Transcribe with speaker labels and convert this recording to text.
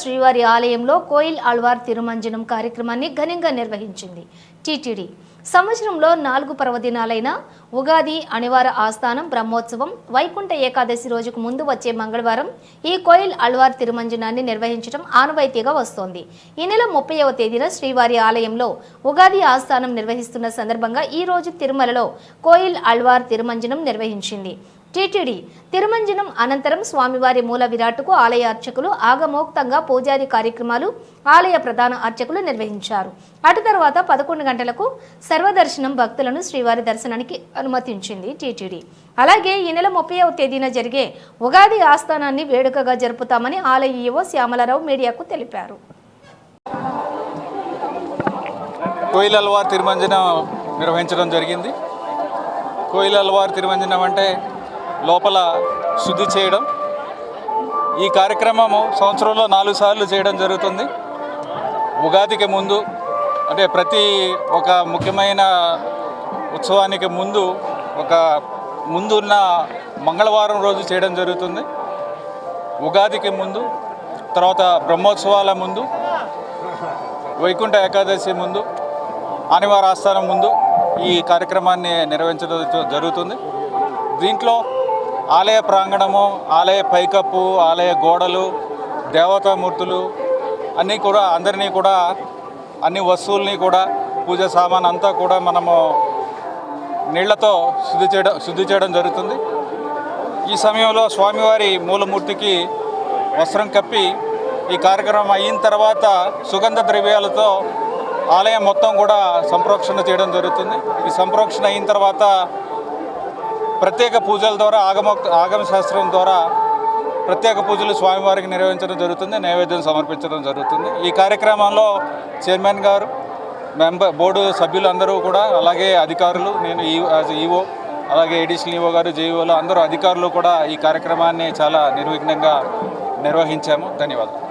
Speaker 1: శ్రీవారి ఆలయంలో కోయిల్ ఆళ్వార్ తిరుమంజనం కార్యక్రమాన్ని ఘనంగా నిర్వహించింది. టీటీడీ. సంవత్సరంలో నాలుగు పర్వదినాలైన ఉగాది అనివార ఆస్థానం బ్రహ్మోత్సవం వైకుంఠ ఏకాదశి రోజుకు ముందు వచ్చే మంగళవారం ఈ కోయిల్ అల్వార్ తిరుమంజనాన్ని నిర్వహించడం ఆనవాయితీగా వస్తోంది. ఈ నెల ముప్పైవ తేదీన శ్రీవారి ఆలయంలో ఉగాది ఆస్థానం నిర్వహిస్తున్న సందర్భంగా ఈ రోజు తిరుమలలో కోయిల్ అల్వార్ తిరుమంజనం నిర్వహించింది. టీటీడీ తిరుమంజనం అనంతరం స్వామివారి మూల విరాట్కు ఆలయ అర్చకులు ఆగమోక్తంగా పూజారి కార్యక్రమాలు ఆలయ ప్రధాన అర్చకులు నిర్వహించారు. అటు తర్వాత పదకొండు గంటలకు సర్వదర్శనం భక్తులను శ్రీవారి దర్శనానికి అనుమతించింది టీటీడీ. అలాగే ఈ నెల ముప్పైవ తేదీన జరిగే ఉగాది ఆస్థానాన్ని వేడుకగా జరుపుతామని ఆలయ ఈవో శ్యామలరావు మీడియాకు తెలిపారు.
Speaker 2: కోయిలల్వార్ తిరుమంజనం నిర్వహించడం జరిగింది. కోయిలల్వార్ తిరుమంజనం అంటే లోపల శుద్ధి చేయడం. ఈ కార్యక్రమము సంవత్సరంలో నాలుగు సార్లు చేయడం జరుగుతుంది. ఉగాదికి ముందు అంటే ప్రతి ఒక ముఖ్యమైన ఉత్సవానికి ముందు ఒక ముందున్న మంగళవారం రోజు చేయడం జరుగుతుంది. ఉగాదికి ముందు తర్వాత బ్రహ్మోత్సవాల ముందు వైకుంఠ ఏకాదశి ముందు ఆనివార ఆస్థానం ముందు ఈ కార్యక్రమాన్ని నిర్వహించడం జరుగుతుంది. దీంట్లో ఆలయ ప్రాంగణము ఆలయ పైకప్పు ఆలయ గోడలు దేవతామూర్తులు అన్నీ కూడా అందరినీ కూడా అన్ని వస్తువుల్ని కూడా పూజ సామాన్ అంతా కూడా మనము నీళ్ళతో శుద్ధి చేయడం శుద్ధి చేయడం జరుగుతుంది. ఈ సమయంలో స్వామివారి మూలమూర్తికి వస్త్రం కప్పి ఈ కార్యక్రమం అయిన తర్వాత సుగంధ ద్రవ్యాలతో ఆలయం మొత్తం కూడా సంప్రోక్షణ చేయడం జరుగుతుంది. ఈ సంప్రోక్షణ అయిన తర్వాత ప్రత్యేక పూజల ద్వారా ఆగమ ఆగమ శాస్త్రం ద్వారా ప్రత్యేక పూజలు స్వామివారికి నిర్వహించడం జరుగుతుంది నైవేద్యం సమర్పించడం జరుగుతుంది. ఈ కార్యక్రమంలో చైర్మన్ గారు మెంబర్ బోర్డు సభ్యులు అందరూ కూడా అలాగే అధికారులు నేను ఈ యాజ్ ఈఓ అలాగే ఎడిషనల్ ఈఓ గారు జేఈఓలు అందరూ అధికారులు కూడా ఈ కార్యక్రమాన్ని చాలా నిర్విఘ్నంగా నిర్వహించాము. ధన్యవాదాలు.